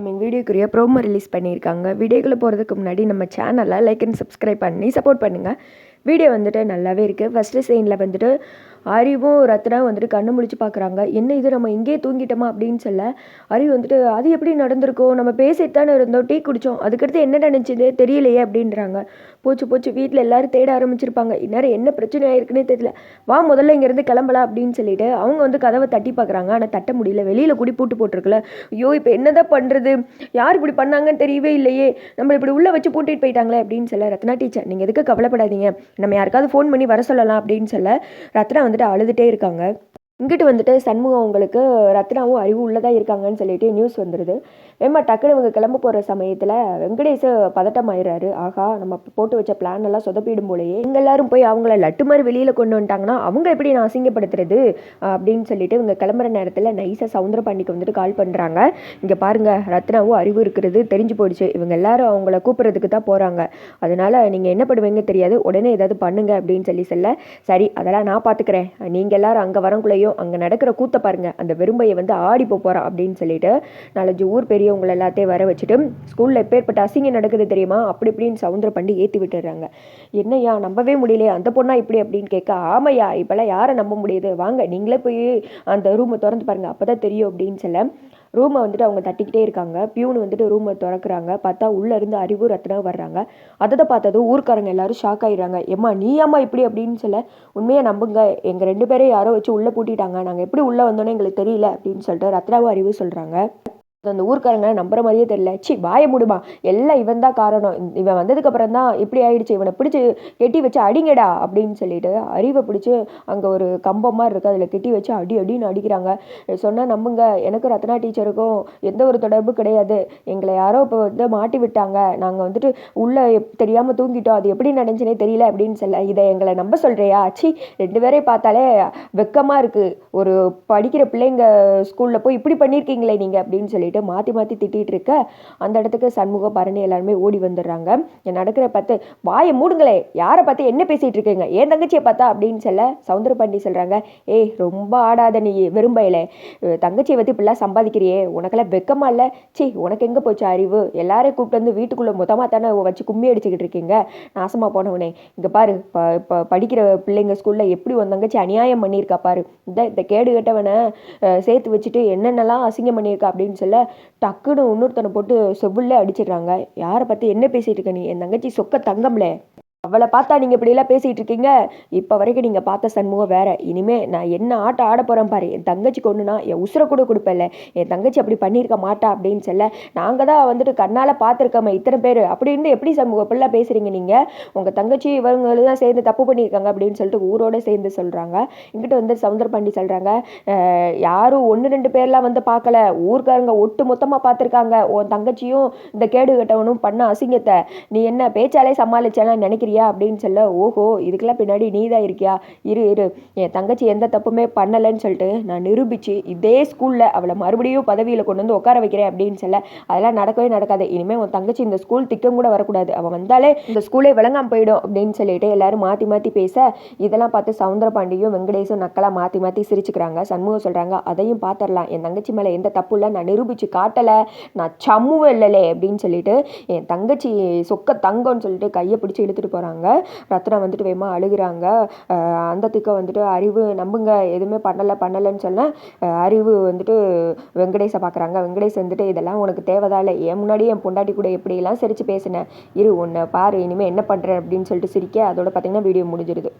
நம்ம வீடியோக்குரிய promo release பண்ணியிருக்காங்க. வீடியோக்குள்ளே போகிறதுக்கு முன்னாடி நம்ம சேனலை லைக் அண்ட் சப்ஸ்கிரைப் பண்ணி சப்போர்ட் பண்ணுங்கள் வீடியோ வந்துட்டு நல்லாவே இருக்குது ஃபஸ்ட்டு சீனில் வந்துட்டு அறிவும் ரத்னா வந்துட்டு கண்ணு முழிச்சு பார்க்குறாங்க என்ன இது நம்ம இங்கேயே தூங்கிட்டோமா அப்படின்னு சொல்ல அறிவு வந்துட்டு அது எப்படி நடந்திருக்கோம் நம்ம பேசிட்டு தானே இருந்தோம் டீ குடித்தோம் அதுக்கடுத்து என்ன நினச்சிது தெரியலையே அப்படின்றாங்க. போச்சு போச்சு. வீட்டில் எல்லாரும் தேட ஆரம்பிச்சிருப்பாங்க. இந்நேரம் என்ன பிரச்சனை ஆயிருக்குன்னே தெரியல. வா முதல்ல இங்கேருந்து கிளம்பலாம் அப்படின்னு சொல்லிட்டு அவங்க வந்து கதவை தட்டி பார்க்குறாங்க ஆனால் தட்ட முடியல. வெளியில் குடி பூட்டு போட்டிருக்குல ஐயோ இப்போ என்னதான் பண்ணுறது யார் இப்படி பண்ணாங்கன்னு தெரியவே இல்லையே. நம்ம இப்படி உள்ளே வச்சு பூட்டிட்டு போயிட்டாங்களே அப்படின்னு சொல்ல ரத்னா டீச்சர் நீங்கள் எதுக்கு கவலைப்படாதீங்க. நம்ம யாருக்காவது ஃபோன் பண்ணி வர சொல்லலாம் அப்படின்னு சொல்ல ரத்னா வந்து வந்துட்டு அழுதுகிட்டே இருக்காங்க. இங்கிட்டு வந்துட்டு சண்முகம் உங்களுக்கு ரத்னாவும் அறிவு உள்ளதாக இருக்காங்கன்னு சொல்லிட்டு நியூஸ் வந்துடுது வேமா டக்குனு இவங்க கிளம்ப போகிற சமயத்தில் வெங்கடேஷ் பதட்டம் ஆயிடுறாரு. ஆகா நம்ம போட்டு வச்ச பிளான் எல்லாம் சொதப்பிடும் போலயே. இவங்க எல்லாரும் போய் அவங்கள லட்டு மாதிரி வெளியில் கொண்டு வந்துட்டாங்கன்னா அவங்க எப்படி நான் அசிங்கப்படுத்துறது? அப்படின்னு சொல்லிட்டு இவங்க கிளம்புற நேரத்தில் நைஸாக சவுந்தர பாண்டிக்கு வந்துட்டு கால் பண்ணுறாங்க இங்கே பாருங்க ரத்னாவும் அறிவு இருக்கிறது தெரிஞ்சு போயிடுச்சு. இவங்க எல்லாரும் அவங்கள கூப்பிட்றதுக்கு தான் போகிறாங்க அதனால் நீங்கள் என்ன பண்ணுவீங்க தெரியாது. உடனே ஏதாவது பண்ணுங்க அப்படின்னு சொல்லி சொல்ல சரி அதெல்லாம் நான் பார்த்துக்கிறேன் நீங்கள் எல்லாரும் அங்கே வரக்குள்ளேயும் அங்கே நடக்கிற கூத்த பாருங்க. அந்த வெறும்பையை வந்து ஆடி போகிறான் அப்படின்னு சொல்லிட்டு நாலஞ்சு ஊர் பெரியவங்களை எல்லாத்தையும் வர வச்சுட்டு ஸ்கூலில் எப்பேற்பட்ட அசிங்கம் நடக்குது தெரியுமா? அப்படி இப்படின்னு சவுந்தர பண்ணி ஏற்றி விட்டுடுறாங்க என்னய்யா நம்பவே முடியலையே. அந்த பொண்ணா இப்படி அப்படின்னு கேட்க ஆமையா இப்போல்லாம் யாரை நம்ப முடியுது? வாங்க நீங்களே போய் அந்த ரூமை திறந்து பாருங்க. அப்போ தான் தெரியும். அப்படின்னு சொல்ல ரூமை வந்துட்டு அவங்க தட்டிக்கிட்டே இருக்காங்க. பியூன் வந்துட்டு ரூமை திறக்கிறாங்க. பார்த்தா உள்ளே இருந்து அறிவு ரத்னா வர்றாங்க. அதை தான் பார்த்ததும் ஊர்க்காரங்க எல்லாரும் ஷாக் ஆயிடுறாங்க. எம்மா நீ ஏம்மா இப்படி? அப்படின்னு சொல்ல உண்மையை நம்புங்க. எங்கள் ரெண்டு பேரையும் யாரோ வச்சு உள்ளே பூட்டிட்டாங்க. நாங்கள் எப்படி உள்ளே வந்தோன்னே எங்களுக்கு தெரியல. அப்படின்னு சொல்லிட்டு ரத்னாவும் அறிவு சொல்கிறாங்க அந்த ஊர்க்காரங்க நம்புற மாதிரியே தெரியல. சி வாய முடுமா. எல்லாம் இவன் தான் காரணம். இவன் வந்ததுக்கு அப்புறம் தான் இப்படி ஆயிடுச்சு. இவனை பிடிச்சி கெட்டி வச்சு அடிங்கடா அப்படின்னு சொல்லிட்டு அறிவை பிடிச்சி அங்கே ஒரு கம்பம் மாதிரி இருக்குது அதில் கெட்டி வச்சு அடி அடின்னு அடிக்கிறாங்க. சொன்னால் நம்புங்க. எனக்கு ரத்னா டீச்சருக்கும் எந்த ஒரு தொடர்பு கிடையாது. எங்களை யாரோ இப்போ வந்து மாட்டி விட்டாங்க. நாங்கள் வந்துட்டு உள்ளே தெரியாமல் தூங்கிட்டோம். அது எப்படி நடந்துச்சுனே தெரியல அப்படின்னு சொல்ல இதை எங்களை நம்ப சொல்கிறியா சி ரெண்டு பேரையும் பார்த்தாலே வெக்கமாக இருக்குது ஒரு படிக்கிற பிள்ளைங்க ஸ்கூலில் போய் இப்படி பண்ணியிருக்கீங்களே நீங்கள் அப்படின்னு சொல்லி சொல்லிட்டு மாற்றி மாற்றி திட்டிகிட்டு இருக்க அந்த இடத்துக்கு சண்முக பரணி எல்லாருமே ஓடி வந்துடுறாங்க. நடக்கிற பார்த்து வாயை மூடுங்களே யாரை பார்த்து என்ன பேசிகிட்டு இருக்கீங்க? ஏன் தங்கச்சியை பார்த்தா? அப்படின்னு சொல்ல சவுந்தர பாண்டி சொல்கிறாங்க ஏய் ரொம்ப ஆடாத நீ விரும்பையில தங்கச்சியை பற்றி இப்படிலாம் சம்பாதிக்கிறியே? உனக்கெல்லாம் வெக்கமா இல்லை? சி உனக்கு எங்கே போச்சு அறிவு? எல்லாரையும் கூப்பிட்டு வந்து வீட்டுக்குள்ளே மொத்தமாக தானே வச்சு கும்மி அடிச்சுக்கிட்டு இருக்கீங்க? நாசமாக போனவனே இங்கே பாரு இப்போ இப்போ படிக்கிற பிள்ளைங்க ஸ்கூலில் எப்படி உன் தங்கச்சி அநியாயம் பண்ணியிருக்கா பாரு. இந்த இந்த கேடு கட்டவனை சேர்த்து வச்சுட்டு என்னென்னலாம் அசிங்கம் பண்ணியிருக்கா? அப்படின்னு சொல்ல டக்குன்னு இன்னொருத்தனை போட்டு செவுல்ல அடிச்சிடுறாங்க. யாரை பார்த்து என்ன பேசிகிட்டு இருக்க நீ? என் தங்கச்சி சொக்க தங்கம்ல. அவளை பார்த்தா நீங்கள் இப்படிலாம் பேசிகிட்டு இருக்கீங்க? இப்போ வரைக்கும் நீங்கள் பார்த்த சண்முகம் வேறு. இனிமேல் நான் என்ன ஆட்டம் ஆட போகிறேன் பாரு. என் தங்கச்சி கொண்டுனா என் உசுரை கூட கொடுப்பேன்ல. என் தங்கச்சி அப்படி பண்ணியிருக்க மாட்டா அப்படின்னு சொல்ல நாங்கள் தான் வந்துட்டு கண்ணால் பார்த்துருக்கோமே இத்தனை பேர். அப்படின்னு எப்படி சண்முகம் இப்படிலாம் பேசுகிறீங்க நீங்கள் உங்கள் தங்கச்சி இவங்களும் தான் சேர்ந்து தப்பு பண்ணியிருக்காங்க அப்படின்னு சொல்லிட்டு ஊரோட சேர்ந்து சொல்கிறாங்க இங்கிட்ட வந்து சவுந்தர பாண்டி சொல்கிறாங்க யாரும் ஒன்று ரெண்டு பேர்லாம் வந்து பார்க்கல. ஊர்க்காரங்க ஒட்டு மொத்தமாக பார்த்துருக்காங்க. உன் தங்கச்சியும் இந்த கேடு கட்டவனும் பண்ண அசிங்கத்தை. நீ என்ன பேச்சாலே சமாளிச்சேன்னு நினைக்கிறீங்க இருக்கிறியா அப்படின்னு சொல்ல ஓஹோ இதுக்கெல்லாம் பின்னாடி நீ தான் இருக்கியா? இரு இரு. என் தங்கச்சி எந்த தப்புமே பண்ணலைன்னு சொல்லிட்டு நான் நிரூபித்து இதே ஸ்கூலில் அவளை மறுபடியும் பதவியில் கொண்டு வந்து உட்கார வைக்கிறேன் அப்படின்னு சொல்ல அதெல்லாம் நடக்கவே நடக்காது. இனிமேல் உன் தங்கச்சி இந்த ஸ்கூல் திட்டம் கூட வரக்கூடாது. அவன் வந்தாலே இந்த ஸ்கூலே விளங்காம போயிடும். அப்படின்னு சொல்லிட்டு எல்லாரும் மாற்றி மாற்றி பேச இதெல்லாம் பார்த்து சவுந்தர பாண்டியும் வெங்கடேஷும் நக்கலாக மாற்றி மாற்றி சிரிச்சுக்கிறாங்க. சண்முகம் சொல்கிறாங்க அதையும் பார்த்துடலாம் என் தங்கச்சி மேலே எந்த தப்பு இல்லை நான் நிரூபித்து காட்டலை. நான் சம்முவே இல்லைலே. அப்படின்னு சொல்லிட்டு என் தங்கச்சி சொக்க தங்கம்னு சொல்லிட்டு கையை பிடிச்சி இழுத்துட்டு போகிறாங்க ரத்னா வந்துட்டு வேகமா அழுகுறாங்க. அந்த திக்க வந்துட்டு அறிவு நம்புங்க. எதுவுமே பண்ணலை பண்ணலைன்னு சொன்னால் அறிவு வந்துட்டு வெங்கடேஷை பார்க்குறாங்க வெங்கடேஷ் வந்துட்டு இதெல்லாம் உனக்கு தேவைதான் இல்லை. என் முன்னாடி என் பொண்டாட்டி கூட எப்படியெல்லாம் சிரித்து பேசினேன் இரு உன்னை பாரு. இனிமேல் என்ன பண்ணுறேன் அப்படின்னு சொல்லிட்டு சிரிக்க அதோட பார்த்தீங்கன்னா வீடியோ முடிஞ்சிருது.